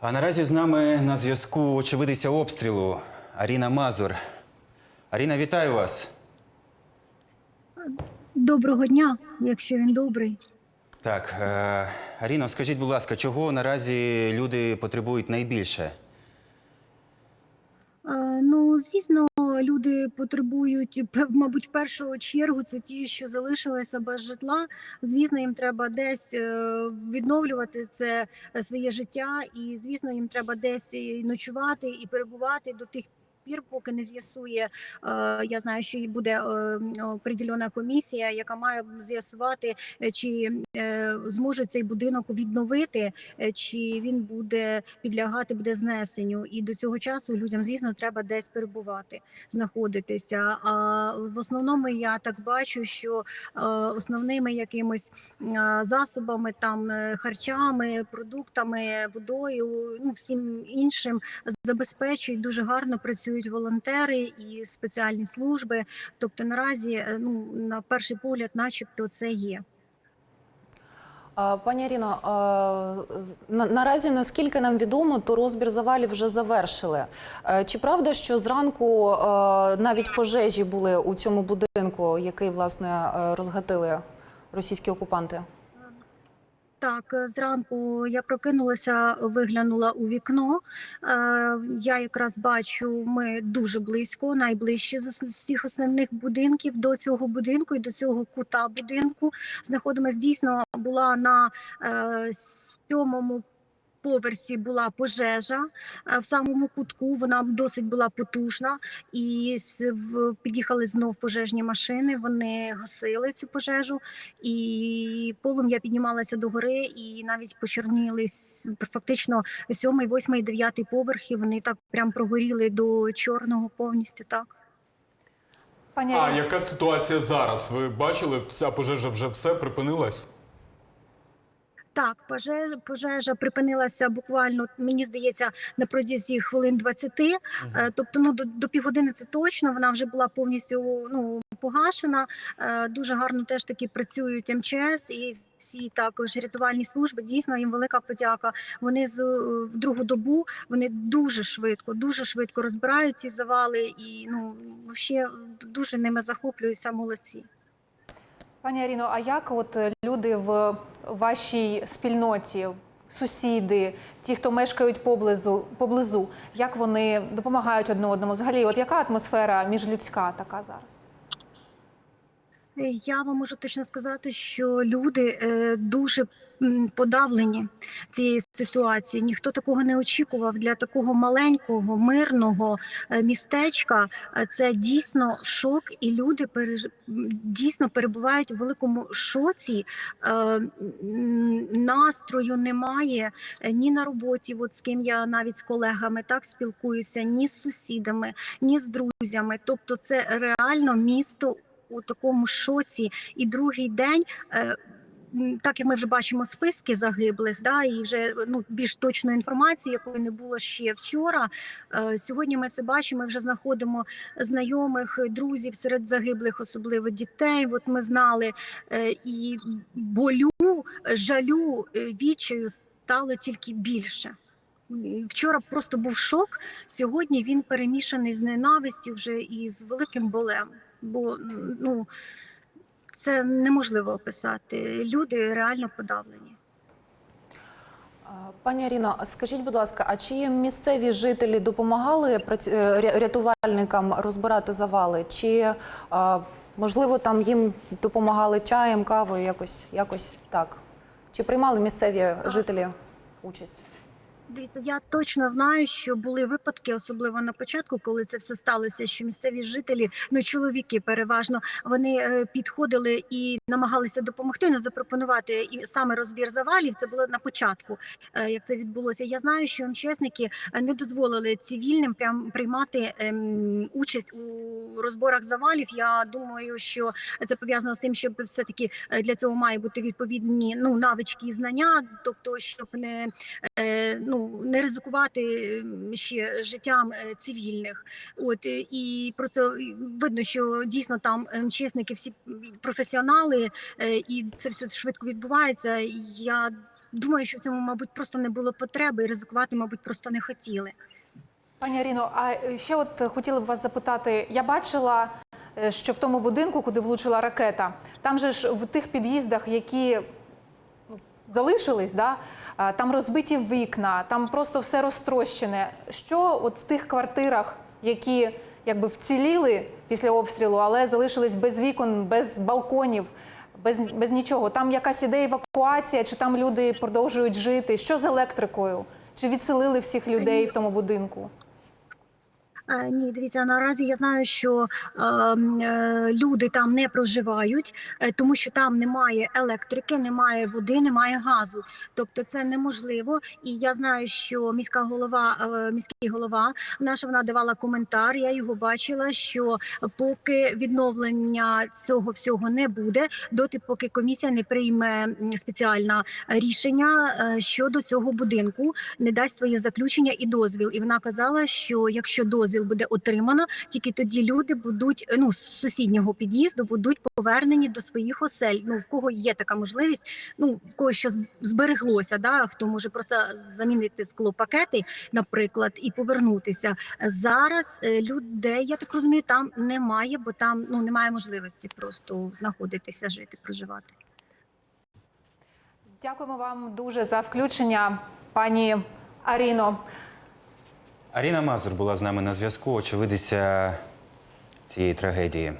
А наразі з нами на зв'язку очевидиця обстрілу Аріна Мазур. Аріна, вітаю вас. Доброго дня, якщо він добрий. Так, е, Аріно, скажіть, будь ласка, чого наразі люди потребують найбільше? Е, Ну, звісно, люди потребують, мабуть, в першу чергу це ті, що залишилися без житла. Звісно, їм треба десь е, відновлювати це е, своє життя, і звісно, їм треба десь ночувати і перебувати до тих. Пір, поки не з'ясує, е, я знаю, що і буде е, определена комісія, яка має з'ясувати, е, чи зможе цей будинок відновити, чи він буде підлягати буде знесенню. І до цього часу людям, звісно, треба десь перебувати, знаходитися. А в основному я так бачу, що основними якимось е, засобами, там харчами, продуктами, водою, ну всім іншим забезпечують дуже гарно працюють волонтери і спеціальні служби. Тобто наразі, е, ну на перший погляд, начебто, це є. Пані Аріно, на- наразі, наскільки нам відомо, то розбір завалів вже завершили. Е, Чи правда, що зранку е, навіть пожежі були у цьому будинку, який власне розгатили російські окупанти? Так, е, зранку я прокинулася, виглянула у вікно. Е, Я якраз бачу, ми дуже близько, найближче з усіх основних будинків до цього будинку і до цього кута будинку. Знаходимося дійсно була на е, сьомому. Поверсі була пожежа е, в самому кутку. Вона досить була потужна, і в- під'їхали знов пожежні машини. Вони гасили цю пожежу, і полум'я піднімалося до гори, і навіть почерніли фактично сьомий, восьмий, дев'ятий поверхи. Вони так прям прогоріли до чорного повністю. Так Пані А яка ситуація зараз? Ви бачили, ця пожежа вже все припинилась? Так, пожежа, пожежа припинилася буквально. Мені здається, на протязі хвилин 20. Е, Тобто, ну до, до півгодини це точно. Вона вже була повністю ну погашена. Е, Дуже гарно теж таки працюють МЧС і всі також рятувальні служби. Дійсно, їм велика подяка. Вони з е, в другу добу вони дуже швидко, дуже швидко розбирають ці завали, і ну ще дуже ними захоплююся. Молодці. Пані Аріно, а як от люди в вашій спільноті, сусіди, ті, хто мешкають поблизу, поблизу, як вони допомагають одне одному? Взагалі, от яка атмосфера міжлюдська така зараз? Е, Я вам можу точно сказати, що люди е, дуже подавлені цією ситуацією. Ніхто такого не очікував для такого маленького мирного е, містечка. Це дійсно шок, і люди переж... дійсно перебувають у великому шоці. Настрою немає ні на роботі, от з ким я навіть з колегами так спілкуюся, ні з сусідами, ні з друзями. Тобто, це реально місто у такому шоці. І другий день. е, Так як ми вже бачимо списки загиблих, да і вже ну більш точної інформації, якої не було ще вчора. е, Сьогодні ми це бачимо. Ми вже знаходимо знайомих, друзів серед загиблих, особливо дітей. От ми знали е, і болю, жалю, відчаю стало тільки більше. Вчора просто був шок. Сьогодні він перемішаний з ненавистю вже і з великим болем. Бо ну це неможливо описати. Люди реально подавлені. Пані Аріно, скажіть, будь ласка, а чи місцеві жителі допомагали е, рятувальникам розбирати завали? Чи можливо там їм допомагали чаєм, кавою, якось, якось так? Чи приймали місцеві жителі участь? Дивіться, я точно знаю, що були випадки, особливо на початку, коли це все сталося. Що місцеві жителі, ну чоловіки переважно, вони е, підходили і намагалися допомогти, не запропонувати і саме розбір завалів. Це було на початку, е, як це відбулося. Я знаю, що МЧСники е, не дозволили цивільним прям приймати ем, участь у розборах завалів. Я думаю, що це пов'язано з тим, що все таки для цього має бути відповідні ну навички і знання, тобто щоб не е, ну не ризикувати ще життям е, цивільних. От е, і просто видно, що дійсно там е, МЧСники всі професіонали, е, і це все швидко відбувається. Я думаю, що в цьому, мабуть, просто не було потреби і ризикувати, мабуть, просто не хотіли. Пані Аріно, а е, ще от е, хотіла б вас запитати: я бачила, е, що в тому будинку, куди влучила ракета, там же ж в тих під'їздах, які залишились, да, там розбиті вікна, там просто все розтрощене. Що от в тих квартирах, які якби вціліли після обстрілу, але залишились без вікон, без балконів, без, без нічого. Там якась іде евакуація, чи там люди продовжують жити? Що з електрикою? Чи відселили всіх людей в тому будинку? Ні, дивіться, наразі я знаю, що е, е, люди там не проживають, е, тому що там немає електрики, немає води, немає газу. Тобто це неможливо. І я знаю, що міська голова, е, міський голова наша вона давала коментар. Я його бачила. Що поки відновлення цього всього не буде, доти, поки комісія не прийме спеціальне рішення щодо цього будинку, не дасть своє заключення і дозвіл. І вона казала, що якщо дозвіл буде отримано, тільки тоді люди будуть ну з сусіднього під'їзду будуть повернені до своїх осель. Ну в кого є така можливість, ну в кого що збереглося, да хто може просто замінити склопакети, наприклад, і повернутися. Зараз е, людей, я так розумію, там немає, бо там ну немає можливості просто знаходитися, жити, проживати. Дякуємо вам дуже за включення, пані Аріно. Аріна Мазур була з нами на зв'язку, очевидиця цієї трагедії.